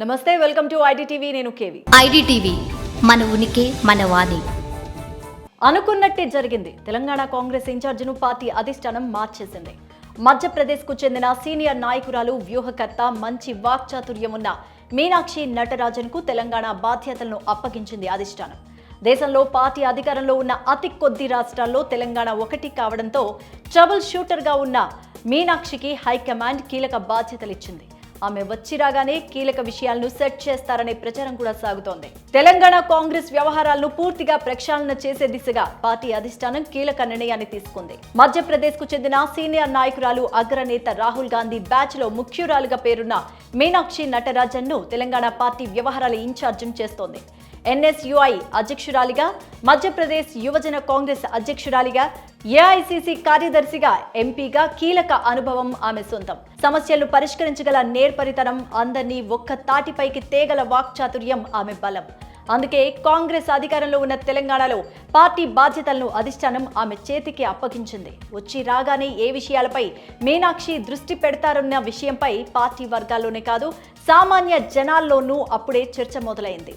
నమస్తే welcome to IDTV. నేను KV. IDTV మన ఉనికి మన వాణి. అనుకున్నట్టే జరిగింది. తెలంగాణ కాంగ్రెస్ ఇన్ఛార్జిను పార్టీ అధిష్టానం మార్చేసింది. మధ్యప్రదేశ్కు చెందిన సీనియర్ నాయకురాలు వ్యూహకర్త మంచి వాక్చాతుర్యం ఉన్న మీనాక్షి నటరాజన్కు తెలంగాణ బాధ్యతలను అప్పగించింది అధిష్టానం. దేశంలో పార్టీ అధికారంలో ఉన్న అతి కొద్ది రాష్ట్రాల్లో తెలంగాణ ఒకటి కావడంతో ట్రబుల్ షూటర్గా ఉన్న మీనాక్షికి హైకమాండ్ కీలక బాధ్యతలు ఇచ్చింది ఆమె వచ్చి రాగానే కీలక విషయాలను సెట్ చేస్తారనే ప్రచారం కూడా సాగుతోంది. తెలంగాణ కాంగ్రెస్ వ్యవహారాలను పూర్తిగా ప్రక్షాళన చేసే దిశగా పార్టీ అధిష్టానం కీలక నిర్ణయాన్ని తీసుకుంది. మధ్యప్రదేశ్కు చెందిన సీనియర్ నాయకురాలు అగ్రనేత రాహుల్ గాంధీ బ్యాచ్లో ముఖ్యురాలుగా పేరున్న మీనాక్షి నటరాజన్ను తెలంగాణ పార్టీ వ్యవహారాల ఇన్ఛార్జిని చేస్తోంది. ఎన్ఎస్యుఐ అధ్యక్షురాలిగా మధ్యప్రదేశ్ యువజన కాంగ్రెస్ అధ్యక్షురాలిగా ఏఐసిసి కార్యదర్శిగా ఎంపీగా కీలక అనుభవం ఆమె సొంతం. సమస్యలను పరిష్కరించగల నేర్పరితనం అందరినీ ఒక్క తాటిపైకి తేగల వాక్చాతుర్యం ఆమె బలం. అందుకే కాంగ్రెస్ అధికారంలో ఉన్న తెలంగాణలో పార్టీ బాధ్యతలను అధిష్టానం ఆమె చేతికి అప్పగించింది. వచ్చి రాగానే ఏ విషయాలపై మీనాక్షి దృష్టి పెడతారన్న విషయంపై పార్టీ వర్గాల్లోనే కాదు సామాన్య జనాల్లోనూ అప్పుడే చర్చ మొదలైంది.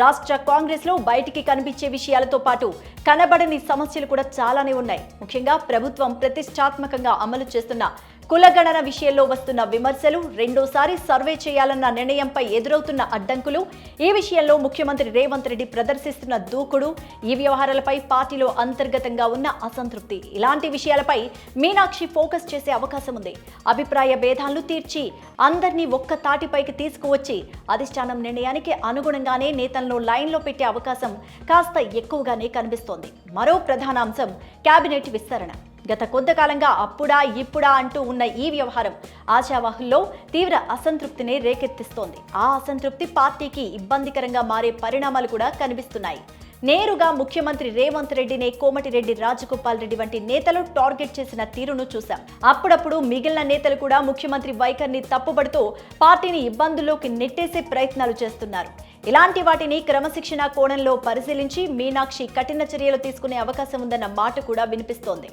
రాష్ట్ర కాంగ్రెస్లో బయటికి కనిపించే విషయాలతో పాటు కనబడని సమస్యలు కూడా చాలానే ఉన్నాయి. ముఖ్యంగా ప్రభుత్వం ప్రతిష్టాత్మకంగా అమలు చేస్తున్న కులగణన విషయంలో వస్తున్న విమర్శలు రెండోసారి సర్వే చేయాలన్న నిర్ణయంపై ఎదురవుతున్న అడ్డంకులు ఈ విషయంలో ముఖ్యమంత్రి రేవంత్ రెడ్డి ప్రదర్శిస్తున్న దూకుడు ఈ వ్యవహారాలపై పార్టీలో అంతర్గతంగా ఉన్న అసంతృప్తి. ఇలాంటి విషయాలపై మీనాక్షి ఫోకస్ చేసే అవకాశం ఉంది. అభిప్రాయ భేదాలను తీర్చి అందరినీ ఒక్క తాటిపైకి తీసుకువచ్చి అధిష్టానం నిర్ణయానికి అనుగుణంగానే నేతలను లైన్లో పెట్టే అవకాశం కాస్త ఎక్కువగానే కనిపిస్తోంది. మరో ప్రధాన అంశం కేబినెట్ విస్తరణ. గత కొంతకాలంగా అప్పుడా ఇప్పుడా అంటూ ఉన్న ఈ వ్యవహారం ఆశావాహుల్లో తీవ్ర అసంతృప్తిని రేకెత్తిస్తోంది. ఆ అసంతృప్తి పార్టీకి ఇబ్బందికరంగా మారే పరిణామాలు కూడా కనిపిస్తున్నాయి. నేరుగా ముఖ్యమంత్రి రేవంత్ రెడ్డినే కోమటిరెడ్డి రాజగోపాల్ రెడ్డి వంటి నేతలు టార్గెట్ చేసిన తీరును చూశాం. అప్పుడప్పుడు మిగిలిన నేతలు కూడా ముఖ్యమంత్రి వైఖరిని తప్పుబడుతూ పార్టీని ఇబ్బందుల్లోకి నెట్టేసే ప్రయత్నాలు చేస్తున్నారు. ఇలాంటి వాటిని క్రమశిక్షణ కోణంలో పరిశీలించి మీనాక్షి కఠిన చర్యలు తీసుకునే అవకాశం ఉందన్న మాట కూడా వినిపిస్తోంది.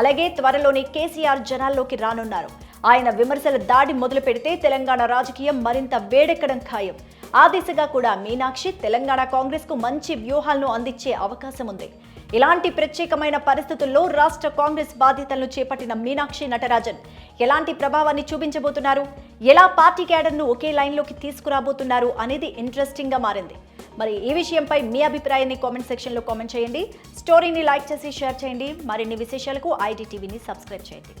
అలాగే త్వరలోనే కేసీఆర్ జనాల్లోకి రానున్నారు. ఆయన విమర్శల దాడి మొదలు పెడితే తెలంగాణ రాజకీయం మరింత వేడెక్కడం ఖాయం. ఆ దిశగా కూడా మీనాక్షి తెలంగాణ కాంగ్రెస్కు మంచి వ్యూహాలను అందించే అవకాశం ఉంది. ఇలాంటి ప్రత్యేకమైన పరిస్థితుల్లో రాష్ట్ర కాంగ్రెస్ బాధ్యతలను చేపట్టిన మీనాక్షి నటరాజన్ ఎలాంటి ప్రభావాన్ని చూపించబోతున్నారు? ఎలా పార్టీ క్యాడర్ను ఒకే లైన్లోకి తీసుకురాబోతున్నారు అనేది ఇంట్రెస్టింగ్గా మారింది. మరి ఈ విషయంపై మీ అభిప్రాయాన్ని కామెంట్ సెక్షన్లో కామెంట్ చేయండి. స్టోరీని లైక్ చేసి షేర్ చేయండి. మరిన్ని విశేషాలకు ఐటీ టీవీని సబ్స్క్రైబ్ చేయండి.